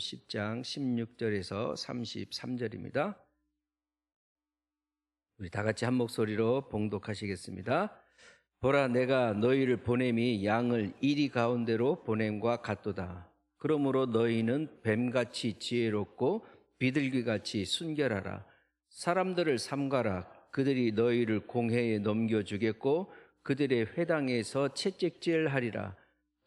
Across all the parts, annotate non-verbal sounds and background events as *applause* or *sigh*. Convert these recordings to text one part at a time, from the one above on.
10장 16절에서 33절입니다. 우리 다 같이 한 목소리로 봉독하시겠습니다. 보라 내가 너희를 보냄이 양을 이리 가운데로 보냄과 같도다. 그러므로 너희는 뱀같이 지혜롭고 비둘기같이 순결하라. 사람들을 삼가라. 그들이 너희를 공회에 넘겨주겠고 그들의 회당에서 채찍질하리라.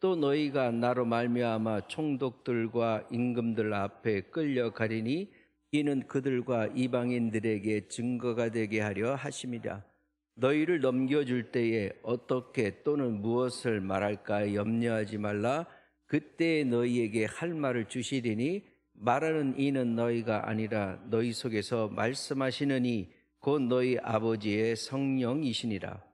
또 너희가 나로 말미암아 총독들과 임금들 앞에 끌려가리니 이는 그들과 이방인들에게 증거가 되게 하려 하심이라. 너희를 넘겨줄 때에 어떻게 또는 무엇을 말할까 염려하지 말라. 그때 너희에게 할 말을 주시리니 말하는 이는 너희가 아니라 너희 속에서 말씀하시느니 곧 너희 아버지의 성령이시니라.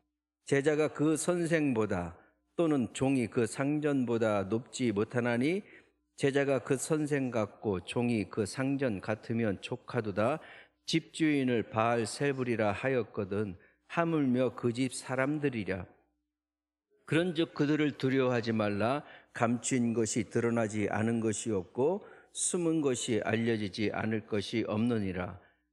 제자가 그 선생보다 또는 종이 그 상전보다 높지 못하나니 제자가 그 선생 같고 종이 그 상전 같으면 족하도다. 집주인을 바알 세불이라 하였거든 하물며 그 집 사람들이랴. 그런즉 그들을 두려워하지 말라. 감추인 것이 드러나지 않은 것이 없고 숨은 것이 알려지지 않을 것이 없느니라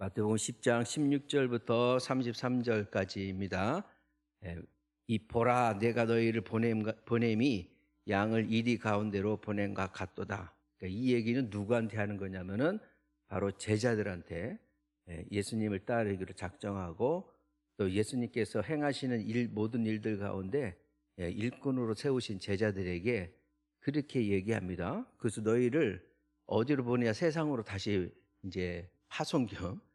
마태복음 10장 16절부터 33절까지입니다. 예, 이 보라 내가 너희를 보냄, 보냄이 양을 이리 가운데로 보냄과 같도다. 그러니까 이 얘기는 누구한테 하는 거냐면은 바로 제자들한테 예, 예수님을 따르기로 작정하고 또 예수님께서 행하시는 일, 모든 일들 가운데 예, 일꾼으로 세우신 제자들에게 그렇게 얘기합니다. 그래서 너희를 어디로 보내야 세상으로 다시 이제 파송 겸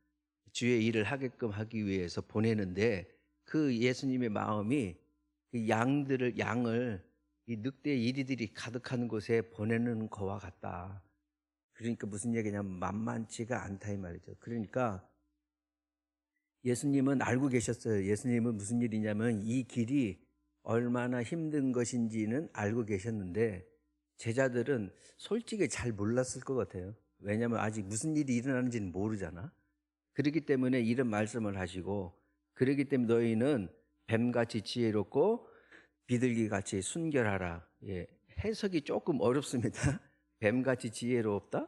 주의 일을 하게끔 하기 위해서 보내는데 그 예수님의 마음이 그 양들을 양을 이 늑대 이리들이 가득한 곳에 보내는 거와 같다. 그러니까 무슨 얘기냐면 만만치가 않다 이 말이죠. 그러니까 예수님은 알고 계셨어요. 예수님은 무슨 일이냐면 이 길이 얼마나 힘든 것인지는 알고 계셨는데 제자들은 솔직히 잘 몰랐을 것 같아요. 왜냐하면 아직 무슨 일이 일어나는지는 모르잖아. 그렇기 때문에 이런 말씀을 하시고 그렇기 때문에 너희는 뱀같이 지혜롭고 비둘기같이 순결하라. 예, 해석이 조금 어렵습니다. *laughs* 뱀같이 지혜롭다?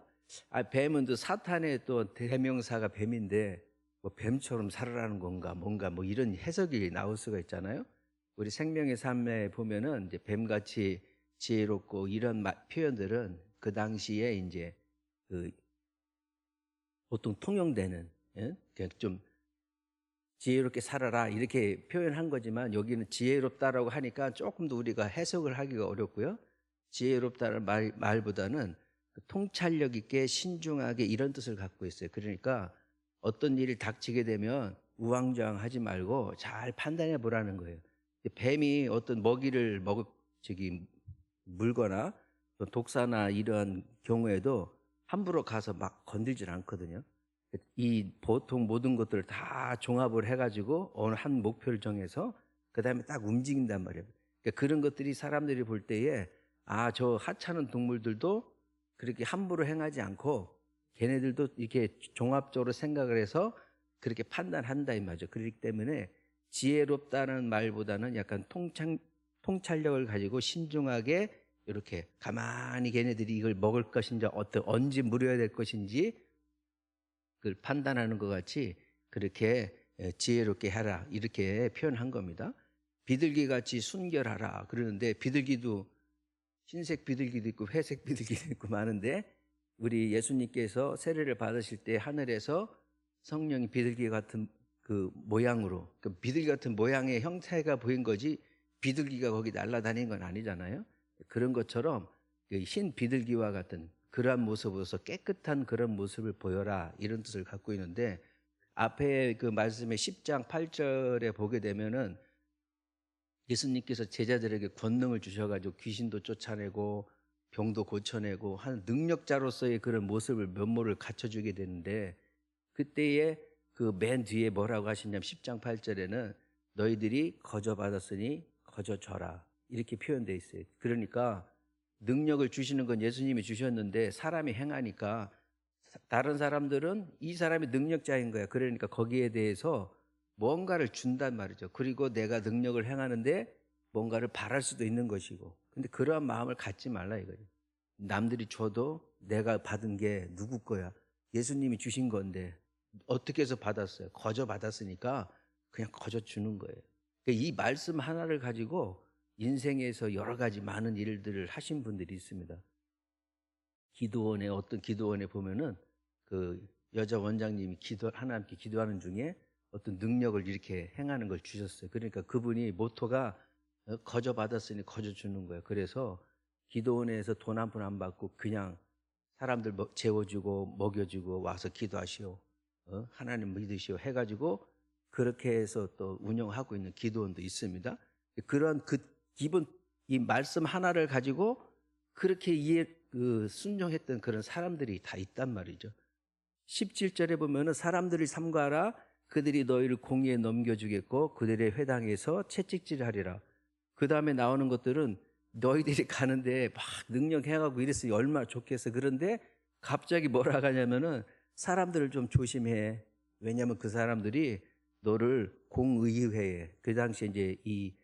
아, 뱀은 또 사탄의 또 대명사가 뱀인데 뭐 뱀처럼 살아라는 건가 뭔가 뭐 이런 해석이 나올 수가 있잖아요. 우리 생명의 삶에 보면은 이제 뱀같이 지혜롭고 이런 마- 표현들은 그 당시에 이제 그 보통 통용되는 좀 지혜롭게 살아라 이렇게 표현한 거지만 여기는 지혜롭다라고 하니까 조금 더 우리가 해석을 하기가 어렵고요. 지혜롭다는 말, 말보다는 그 통찰력 있게 신중하게 이런 뜻을 갖고 있어요. 그러니까 어떤 일이 닥치게 되면 우왕좌왕하지 말고 잘 판단해 보라는 거예요. 뱀이 어떤 먹이를 먹 저기 물거나 또 독사나 이러한 경우에도 함부로 가서 막 건들질 않거든요. 이 보통 모든 것들을 다 종합을 해가지고 어느 한 목표를 정해서 그 다음에 딱 움직인단 말이에요. 그러니까 그런 것들이 사람들이 볼 때에 아, 저 하찮은 동물들도 그렇게 함부로 행하지 않고 걔네들도 이렇게 종합적으로 생각을 해서 그렇게 판단한다 이 말이죠. 그렇기 때문에 지혜롭다는 말보다는 약간 통찰, 통찰력을 가지고 신중하게 이렇게 가만히 걔네들이 이걸 먹을 것인지 어떤 언제 물어야 될 것인지 그걸 판단하는 것 같이 그렇게 예, 지혜롭게 하라 이렇게 표현한 겁니다. 비둘기 같이 순결하라 그러는데 비둘기도 흰색 비둘기도 있고 회색 비둘기도 있고 많은데 우리 예수님께서 세례를 받으실 때 하늘에서 성령이 비둘기 같은 그 모양으로 그 비둘기 같은 모양의 형태가 보인 거지 비둘기가 거기 날아다니는 건 아니잖아요. 그런 것처럼 그흰 비둘기와 같은 그러한 모습으로서 깨끗한 그런 모습을 보여라 이런 뜻을 갖고 있는데 앞에 그 말씀의 10장 8절에 보게 되면은 예수님께서 제자들에게 권능을 주셔가지고 귀신도 쫓아내고 병도 고쳐내고 한 능력자로서의 그런 모습을 면모를 갖춰주게 되는데 그때에 그 맨 뒤에 뭐라고 하시냐면 10장 8절에는 너희들이 거저 받았으니 거저 줘라 이렇게 표현되어 있어요. 그러니까 능력을 주시는 건 예수님이 주셨는데 사람이 행하니까 다른 사람들은 이 사람이 능력자인 거야. 그러니까 거기에 대해서 뭔가를 준단 말이죠. 그리고 내가 능력을 행하는데 뭔가를 바랄 수도 있는 것이고. 근데 그러한 마음을 갖지 말라 이거죠. 남들이 줘도 내가 받은 게 누구 거야? 예수님이 주신 건데 어떻게 해서 받았어요? 거저 받았으니까 그냥 거저 주는 거예요. 그러니까 이 말씀 하나를 가지고 인생에서 여러 가지 많은 일들을 하신 분들이 있습니다. 기도원에 어떤 기도원에 보면은 그 여자 원장님이 기도 하나님께 기도하는 중에 어떤 능력을 이렇게 행하는 걸 주셨어요. 그러니까 그분이 모토가 어, 거저 받았으니 거저 주는 거예요. 그래서 기도원에서 돈 한 푼 안 받고 그냥 사람들 먹- 재워주고 먹여주고 와서 기도하시오. 어? 하나님 믿으시오. 해가지고 그렇게 해서 또 운영하고 있는 기도원도 있습니다. 그런 그 기본 이 말씀 하나를 가지고 그렇게 이해 그 순종했던 그런 사람들이 다 있단 말이죠. 17절에 보면은 사람들을 삼가라 그들이 너희를 공의에 넘겨주겠고 그들의 회당에서 채찍질하리라. 그 다음에 나오는 것들은 너희들이 가는데 막 능력해가고 이랬으니 얼마나 좋겠어. 그런데 갑자기 뭐라 하냐면은 사람들을 좀 조심해. 왜냐하면 그 사람들이 너를 공의회에 그 당시에 이제 이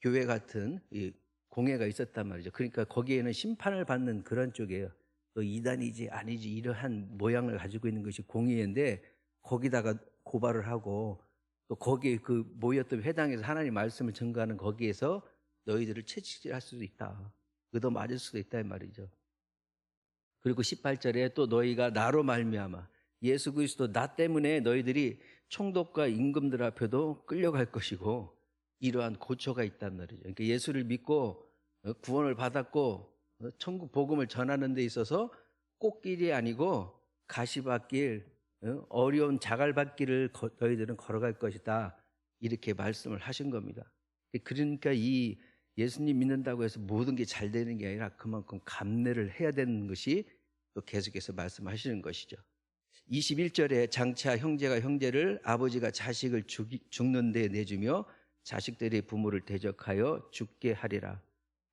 교회 같은 이 공회가 있었단 말이죠. 그러니까 거기에는 심판을 받는 그런 쪽이에요. 너 이단이지 아니지 이러한 모양을 가지고 있는 것이 공의회인데 거기다가 고발을 하고 또 거기에 그 모였던 회당에서 하나님 말씀을 증거하는 거기에서 너희들을 채찍질할 수도 있다. 의도 맞을 수도 있다 이 말이죠. 그리고 18절에 또 너희가 나로 말미암아 예수 그리스도 나 때문에 너희들이 총독과 임금들 앞에도 끌려갈 것이고 이러한 고초가 있단 말이죠. 그러니까 예수를 믿고 어, 구원을 받았고 어, 천국 복음을 전하는 데 있어서 꽃길이 아니고 가시밭길 어, 어려운 자갈밭길을 거- 너희들은 걸어갈 것이다. 이렇게 말씀을 하신 겁니다. 그러니까 이 예수님 믿는다고 해서 모든 게 잘 되는 게 아니라 그만큼 감내를 해야 되는 것이 또 계속해서 말씀하시는 것이죠. 21절에 장차 형제가 형제를 아버지가 자식을 죽이, 죽는 데 내주며 자식들이 부모를 대적하여 죽게 하리라.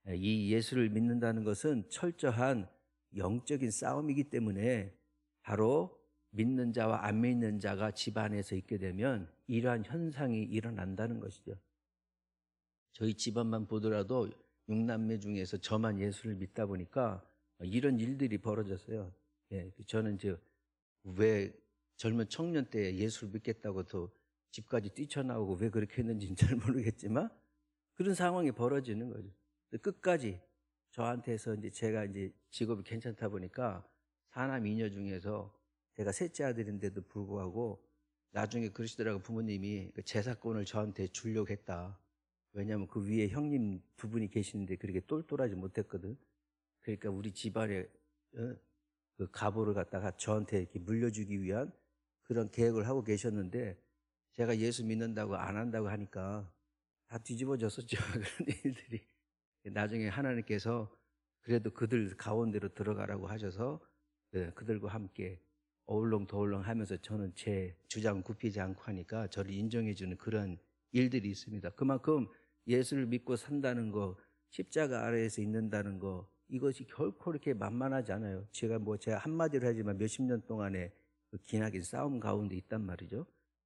이 예수를 믿는다는 것은 철저한 영적인 싸움이기 때문에 바로 믿는 자와 안 믿는 자가 집안에서 있게 되면 이러한 현상이 일어난다는 것이죠. 저희 집안만 보더라도 육남매 중에서 저만 예수를 믿다 보니까 이런 일들이 벌어졌어요. 예, 저는 이제 왜 젊은 청년 때 예수를 믿겠다고 또 집까지 뛰쳐나오고 왜 그렇게 했는지는 잘 모르겠지만 그런 상황이 벌어지는 거죠. 끝까지 저한테서 이제 제가 이제 직업이 괜찮다 보니까 사남 이녀 중에서 제가 셋째 아들인데도 불구하고 나중에 그러시더라고 부모님이 그 제사권을 저한테 주려고 했다. 왜냐하면 그 위에 형님 두 분이 계시는데 그렇게 똘똘하지 못했거든. 그러니까 우리 집안에 어, 그 가보를 갖다가 저한테 이렇게 물려주기 위한 그런 계획을 하고 계셨는데 제가 예수 믿는다고 안 한다고 하니까 다 뒤집어졌었죠. *laughs* 그런 일들이. 나중에 하나님께서 그래도 그들 가운데로 들어가라고 하셔서 네, 그들과 함께 어울렁도울렁 하면서 저는 제 주장 굽히지 않고 하니까 저를 인정해주는 그런 일들이 있습니다. 그만큼 예수를 믿고 산다는 거, 십자가 아래에서 있는다는 거, 이것이 결코 이렇게 만만하지 않아요. 제가 뭐 제가 한마디로 하지만 몇십 년 동안에 그 기나긴 싸움 가운데 있단 말이죠.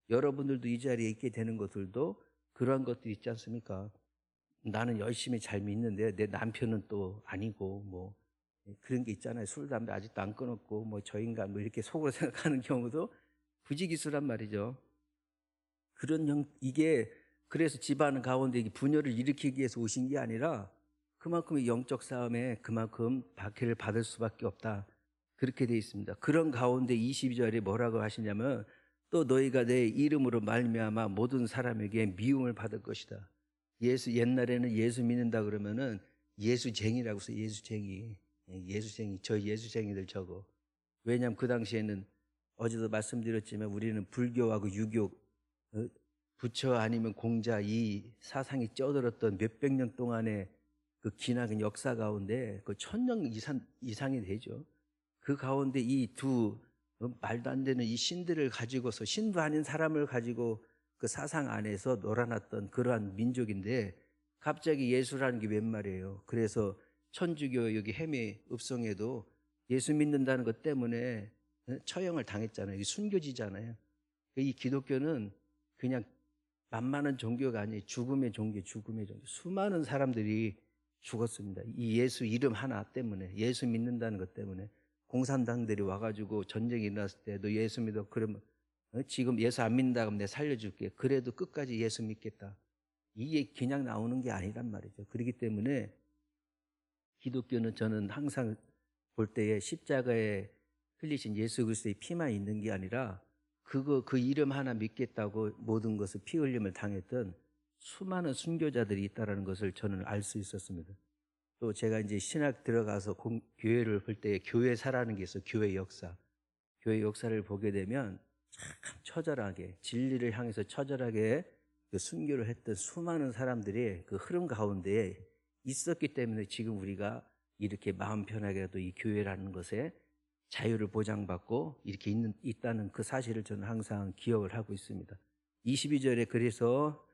여러분들도 이 자리에 있게 되는 것들도 그러한 것들이 있지 않습니까? 나는 열심히 잘 믿는데 내 남편은 또 아니고 뭐 그런 게 있잖아요. 술 담배 아직도 안 끊었고 뭐 저 인간 뭐 이렇게 속으로 *laughs* 생각하는 경우도 부지기수란 말이죠. 그런 형 이게 그래서 집안 가운데 분열을 일으키기 위해서 오신 게 아니라 그만큼의 영적 싸움에 그만큼 박해를 받을 수밖에 없다. 그렇게 돼 있습니다. 그런 가운데 22절에 뭐라고 하시냐면 또 너희가 내 이름으로 말미암아 모든 사람에게 미움을 받을 것이다. 예수 옛날에는 예수 믿는다 그러면은 예수쟁이라고 써 예수쟁이. 예, 예수쟁이 저 예수쟁이들 저거. 왜냐하면 그 당시에는 어제도 말씀드렸지만 우리는 불교하고 유교 어, 부처 아니면 공자 이 사상이 쩌들었던 몇백 년 동안의 그 기나긴 역사 가운데 그 천년 이상 이상이 되죠. 그 가운데 이두 어, 말도 안 되는 이 신들을 가지고서 신도 아닌 사람을 가지고 그 사상 안에서 놀아났던 그러한 민족인데 갑자기 예수라는 게 웬 말이에요. 그래서 천주교 여기 해미 읍성에도 예수 믿는다는 것 때문에 어, 처형을 당했잖아요. 이 순교지잖아요. 이 기독교는 그냥 만만한 종교가 아니에요. 죽음의 종교, 죽음의 종교. 수많은 사람들이 죽었습니다. 이 예수 이름 하나 때문에, 예수 믿는다는 것 때문에. 공산당들이 와가지고 전쟁이 일어났을 때너 예수 믿어. 그러면 어? 지금 예수 안 믿는다 그러면 내가 살려줄게. 그래도 끝까지 예수 믿겠다. 이게 그냥 나오는 게 아니란 말이죠. 그렇기 때문에 기독교는 저는 항상 볼 때에 십자가에 흘리신 예수 그리스도의 피만 있는 게 아니라 그거 그 이름 하나 믿겠다고 모든 것을 피 흘림을 당했던 수많은 순교자들이 있다라는 것을 저는 알 수 있었습니다. 또 제가 이제 신학 들어가서 공- 교회를 볼 때 교회사라는 게 있어 교회 역사. 교회 역사를 보게 되면 참 처절하게 진리를 향해서 처절하게 그 순교를 했던 수많은 사람들이 그 흐름 가운데에 있었기 때문에 지금 우리가 이렇게 마음 편하게라도 이 교회라는 것에 자유를 보장받고 이렇게 있는, 있다는 그 사실을 저는 항상 기억을 하고 있습니다. 22절에 그래서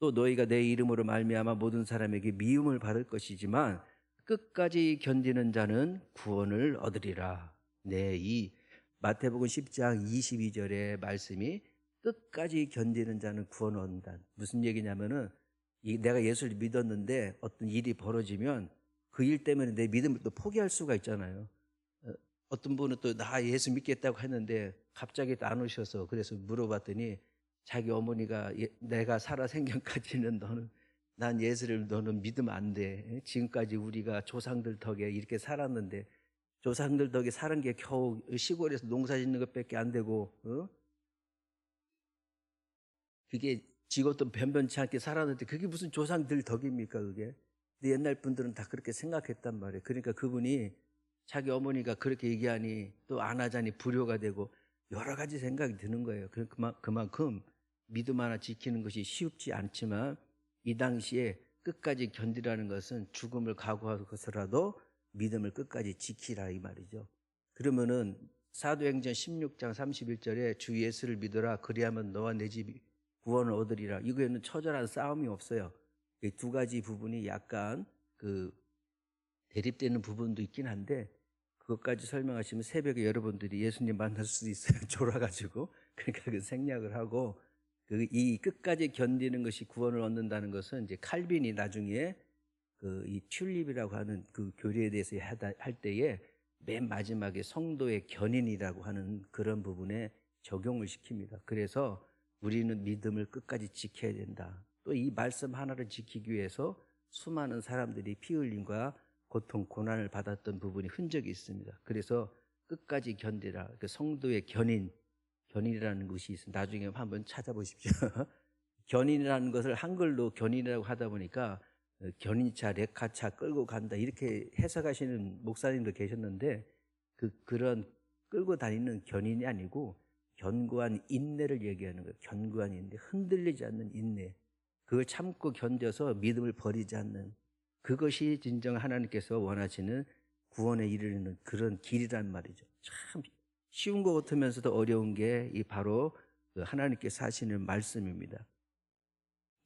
또 너희가 내 이름으로 말미암아 모든 사람에게 미움을 받을 것이지만 끝까지 견디는 자는 구원을 얻으리라. 네, 이 마태복음 10장 22절의 말씀이 끝까지 견디는 자는 구원을 얻는다. 무슨 얘기냐면은 이 내가 예수를 믿었는데 어떤 일이 벌어지면 그 일 때문에 내 믿음을 또 포기할 수가 있잖아요. 어, 어떤 분은 또 나 예수 믿겠다고 했는데 갑자기 또 안 오셔서 그래서 물어봤더니 자기 어머니가 예- 내가 살아 생전까지는 너는 난 예수를 너는 믿으면 안 돼. 지금까지 우리가 조상들 덕에 이렇게 살았는데 조상들 덕에 사는 게 겨우 시골에서 농사 짓는 것밖에 안 되고 어? 그게 지금도 변변치 않게 살았는데 그게 무슨 조상들 덕입니까 그게? 근데 옛날 분들은 다 그렇게 생각했단 말이에요. 그러니까 그분이 자기 어머니가 그렇게 얘기하니 또 안 하자니 불효가 되고 여러 가지 생각이 드는 거예요. 그- 그만- 그만큼 믿음 하나 지키는 것이 쉽지 않지만 이 당시에 끝까지 견디라는 것은 죽음을 각오하고서라도 믿음을 끝까지 지키라 이 말이죠. 그러면은 사도행전 16장 31절에 주 예수를 믿어라 그리하면 너와 내 집이 구원을 얻으리라. 이거에는 처절한 싸움이 없어요. 이 두 가지 부분이 약간 그 대립되는 부분도 있긴 한데 그것까지 설명하시면 새벽에 여러분들이 예수님 만날 수도 있어요. *laughs* 졸아가지고 그러니까 그 생략을 하고 그 이 끝까지 견디는 것이 구원을 얻는다는 것은 이제 칼빈이 나중에 그 이 튤립이라고 하는 그 교리에 대해서 할 때에 맨 마지막에 성도의 견인이라고 하는 그런 부분에 적용을 시킵니다. 그래서 우리는 믿음을 끝까지 지켜야 된다. 또 이 말씀 하나를 지키기 위해서 수많은 사람들이 피 흘림과 고통, 고난을 받았던 부분이 흔적이 있습니다. 그래서 끝까지 견디라. 그 성도의 견인, 견인이라는 것이 있습니다. 나중에 한번 찾아보십시오. *laughs* 견인이라는 것을 한글로 견인이라고 하다 보니까 어, 견인차, 레카차 끌고 간다 이렇게 해석하시는 목사님도 계셨는데 그 그런 끌고 다니는 견인이 아니고 견고한 인내를 얘기하는 거예요. 견고한 인내, 흔들리지 않는 인내. 그걸 참고 견뎌서 믿음을 버리지 않는 그것이 진정 하나님께서 원하시는 구원에 이르는 그런 길이란 말이죠. 참 쉬운 것 같으면서도 어려운 게 이 바로 그 하나님께서 하시는 말씀입니다.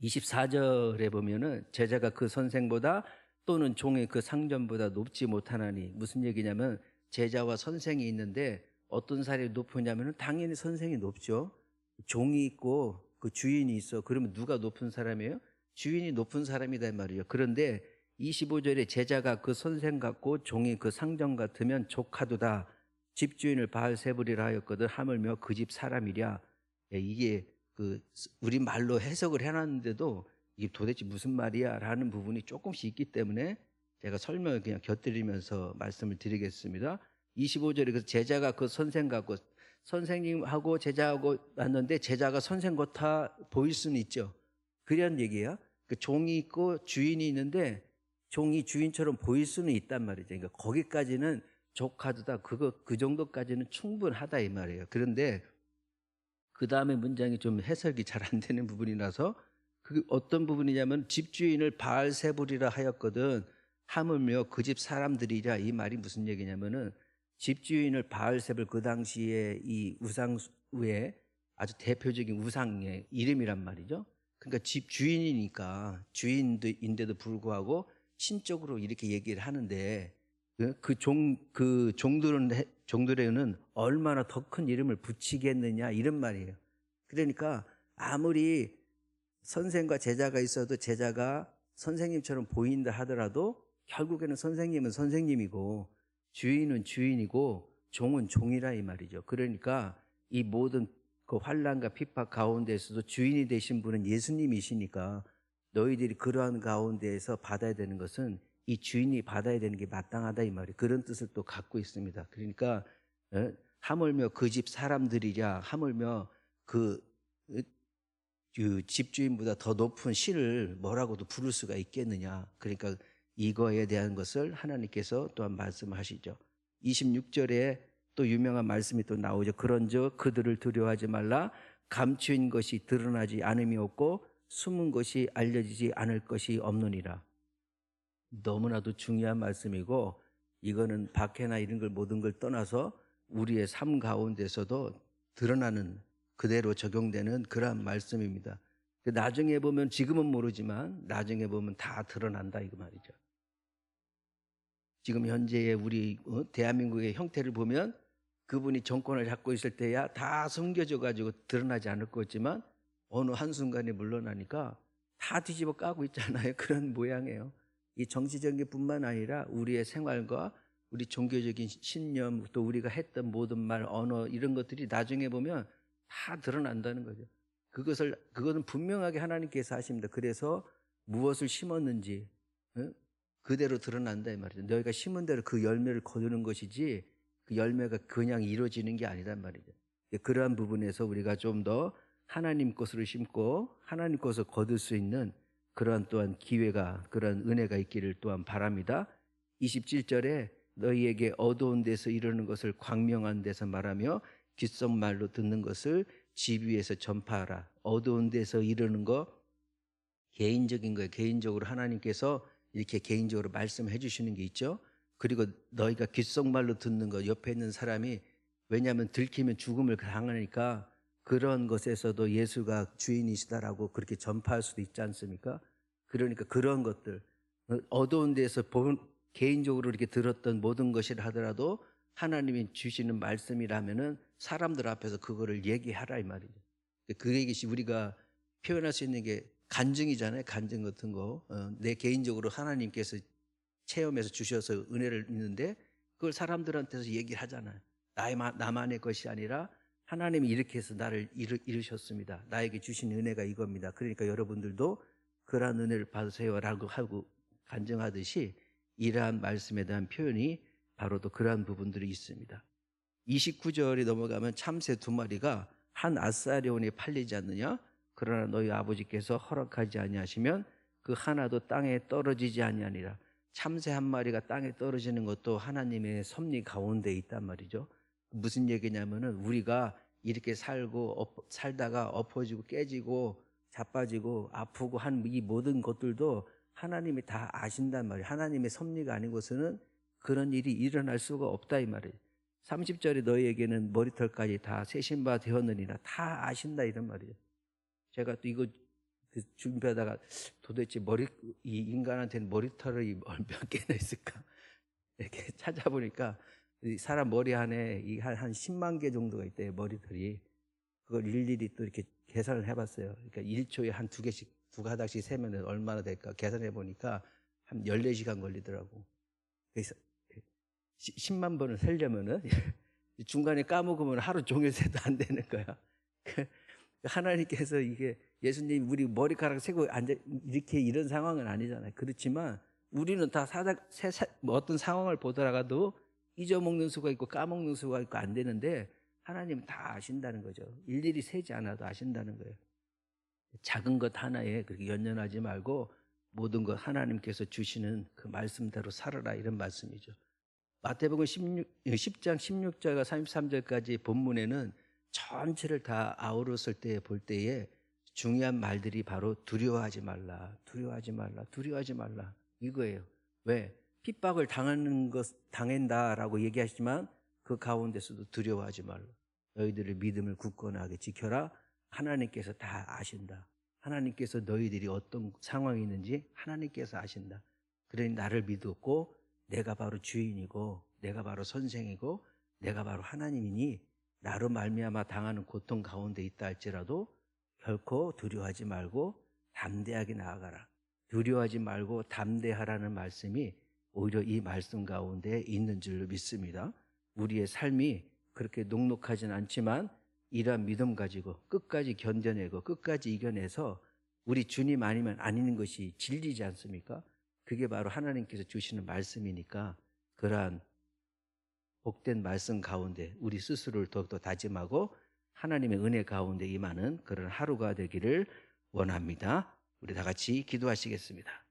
24절에 보면은 제자가 그 선생보다 또는 종의 그 상전보다 높지 못하나니 무슨 얘기냐면 제자와 선생이 있는데 어떤 사람이 높으냐면 당연히 선생이 높죠. 종이 있고 그 주인이 있어. 그러면 누가 높은 사람이에요? 주인이 높은 사람이다 이 말이에요. 그런데 25절에 제자가 그 선생 같고 종이 그 상전 같으면 족하도다. 집주인을 바알세불이라 하였거든 하물며 그 집 사람이랴. 예, 이게 그 우리 말로 해석을 해놨는데도 이게 도대체 무슨 말이야라는 부분이 조금씩 있기 때문에 제가 설명을 그냥 곁들이면서 말씀을 드리겠습니다. 25절에 그 제자가 그 선생 같고 선생님하고 제자하고 왔는데 제자가 선생 같아 보일 수는 있죠. 그런 얘기야. 그 종이 있고 주인이 있는데 종이 주인처럼 보일 수는 있단 말이죠. 그러니까 거기까지는 족하드다. 그거 그 정도까지는 충분하다 이 말이에요. 그런데 그 다음에 문장이 좀 해석이 잘 안 되는 부분이라서 그 어떤 부분이냐면 집주인을 바알세불이라 하였거든 하물며 그 집 사람들이라 이 말이 무슨 얘기냐면은 집주인을 바알세불 그 당시에 이 우상 외에 아주 대표적인 우상의 이름이란 말이죠. 그러니까 집 주인이니까 주인인데도 불구하고 신적으로 이렇게 얘기를 하는데 그 종 그 종들은 종들에는 얼마나 더 큰 이름을 붙이겠느냐 이런 말이에요. 그러니까 아무리 선생과 제자가 있어도 제자가 선생님처럼 보인다 하더라도 결국에는 선생님은 선생님이고 주인은 주인이고 종은 종이라 이 말이죠. 그러니까 이 모든 그 환란과 핍박 가운데에서도 주인이 되신 분은 예수님이시니까 너희들이 그러한 가운데에서 받아야 되는 것은 이 주인이 받아야 되는 게 마땅하다 이 말이 그런 뜻을 또 갖고 있습니다. 그러니까 어? 하물며 그 집 사람들이랴 하물며 그, 어? 그 집주인보다 더 높은 신을 뭐라고도 부를 수가 있겠느냐. 그러니까 이거에 대한 것을 하나님께서 또한 말씀하시죠. 26절에 또 유명한 말씀이 또 나오죠. 그런즉 그들을 두려워하지 말라. 감추인 것이 드러나지 않음이 없고 숨은 것이 알려지지 않을 것이 없느니라. 너무나도 중요한 말씀이고 이거는 박해나 이런 걸 모든 걸 떠나서 우리의 삶 가운데서도 드러나는 그대로 적용되는 그러한 말씀입니다. 나중에 보면 지금은 모르지만 나중에 보면 다 드러난다 이거 말이죠. 지금 현재의 우리 어, 대한민국의 형태를 보면 그분이 정권을 잡고 있을 때야 다 숨겨져 가지고 드러나지 않을 거지만 어느 한순간에 물러나니까 다 뒤집어 까고 있잖아요. *laughs* 그런 모양이에요. 이 정치적인 뿐만 아니라 우리의 생활과 우리 종교적인 신념 또 우리가 했던 모든 말 언어 이런 것들이 나중에 보면 다 드러난다는 거죠. 그것을 그거는 분명하게 하나님께서 하십니다. 그래서 무엇을 심었는지 어? 그대로 드러난다 이 말이죠. 너희가 심은 대로 그 열매를 거두는 것이지 그 열매가 그냥 이루어지는 게 아니란 말이죠. 그러한 부분에서 우리가 좀 더 하나님 것으로 심고 하나님 것을 거둘 수 있는 그러한 또한 기회가 그러한 은혜가 있기를 또한 바랍니다. 27절에 너희에게 어두운 데서 이르는 것을 광명한 데서 말하며 귓속말로 듣는 것을 집 위에서 전파하라. 어두운 데서 이르는 거 개인적인 거예요. 개인적으로 하나님께서 이렇게 개인적으로 말씀해 주시는 게 있죠. 그리고 너희가 귓속말로 듣는 거 옆에 있는 사람이 왜냐하면 들키면 죽음을 당하니까 그런 것에서도 예수가 주인이시다라고 그렇게 전파할 수도 있지 않습니까? 그러니까 그런 것들 어두운 데서 본, 개인적으로 이렇게 들었던 모든 것이라 하더라도 하나님이 주시는 말씀이라면은 사람들 앞에서 그거를 얘기하라 이 말이죠. 그 얘기시 우리가 표현할 수 있는 게 간증이잖아요. 간증 같은 거. 어, 내 개인적으로 하나님께서 체험해서 주셔서 은혜를 있는데 그걸 사람들한테서 얘기를 하잖아요. 나의, 나만의 것이 아니라 하나님이 이렇게 해서 나를 이루, 이루셨습니다. 나에게 주신 은혜가 이겁니다. 그러니까 여러분들도 그러한 은혜를 받으세요라고 하고 간증하듯이 이러한 말씀에 대한 표현이 바로 또 그러한 부분들이 있습니다. 29절이 넘어가면 참새 두 마리가 한 아사리온에 팔리지 않느냐? 그러나 너희 아버지께서 허락하지 아니하시면 그 하나도 땅에 떨어지지 아니하니라. 참새 한 마리가 땅에 떨어지는 것도 하나님의 섭리 가운데 있단 말이죠. 무슨 얘기냐면은 우리가 이렇게 살고 엎, 살다가 엎어지고 깨지고 자빠지고 아프고 한 이 모든 것들도 하나님이 다 아신단 말이에요. 하나님의 섭리가 아니고서는 그런 일이 일어날 수가 없다 이 말이에요. 30절에 너희에게는 머리털까지 다 세신 바 되었느니라 다 아신다 이런 말이에요. 제가 또 이거 그 준비하다가 도대체 머리 이 인간한테는 머리털이 몇 개나 있을까 *laughs* 이렇게 찾아보니까 이 사람 머리 안에 한 10만 개 정도가 있대요 머리털이 그걸 일일이 또 이렇게 계산을 해봤어요. 그러니까 1초에 한 두 개씩 두 가닥씩 세면 얼마나 될까 계산해 보니까 한 14시간 걸리더라고. 그래서 10만 번을 세려면은 *laughs* 중간에 까먹으면 하루 종일 세도 안 되는 거야. *laughs* 하나님께서 이게 예수님 우리 머리카락 세고 앉아 이렇게 이런 상황은 아니잖아요. 그렇지만 우리는 다 사다 세, 사- 뭐 어떤 상황을 보더라도 잊어먹는 수가 있고 까먹는 수가 있고 안 되는데 하나님은 다 아신다는 거죠. 일일이 세지 않아도 아신다는 거예요. 작은 것 하나에 그렇게 연연하지 말고 모든 것 하나님께서 주시는 그 말씀대로 살아라 이런 말씀이죠. 마태복음 16, 10장 16절과 33절까지 본문에는 전체를 다 아우렀을 때 볼 때에 중요한 말들이 바로 두려워하지 말라, 두려워하지 말라, 두려워하지 말라 이거예요. 왜? 핍박을 당하는 것 당한다라고 얘기하시지만 그 가운데서도 두려워하지 말라. 너희들의 믿음을 굳건하게 지켜라. 하나님께서 다 아신다. 하나님께서 너희들이 어떤 상황이 있는지 하나님께서 아신다. 그러니 나를 믿었고 내가 바로 주인이고 내가 바로 선생이고 내가 바로 하나님이니 나로 말미암아 당하는 고통 가운데 있다 할지라도 결코 두려워하지 말고 담대하게 나아가라. 두려워하지 말고 담대하라는 말씀이 오히려 이 말씀 가운데 있는 줄로 믿습니다. 우리의 삶이 그렇게 녹록하진 않지만 이러한 믿음 가지고 끝까지 견뎌내고 끝까지 이겨내서 우리 주님 아니면 아닌 것이 진리지 않습니까? 그게 바로 하나님께서 주시는 말씀이니까 그러한 복된 말씀 가운데 우리 스스로를 더욱더 다짐하고 하나님의 은혜 가운데 임하는 그런 하루가 되기를 원합니다. 우리 다 같이 기도하시겠습니다.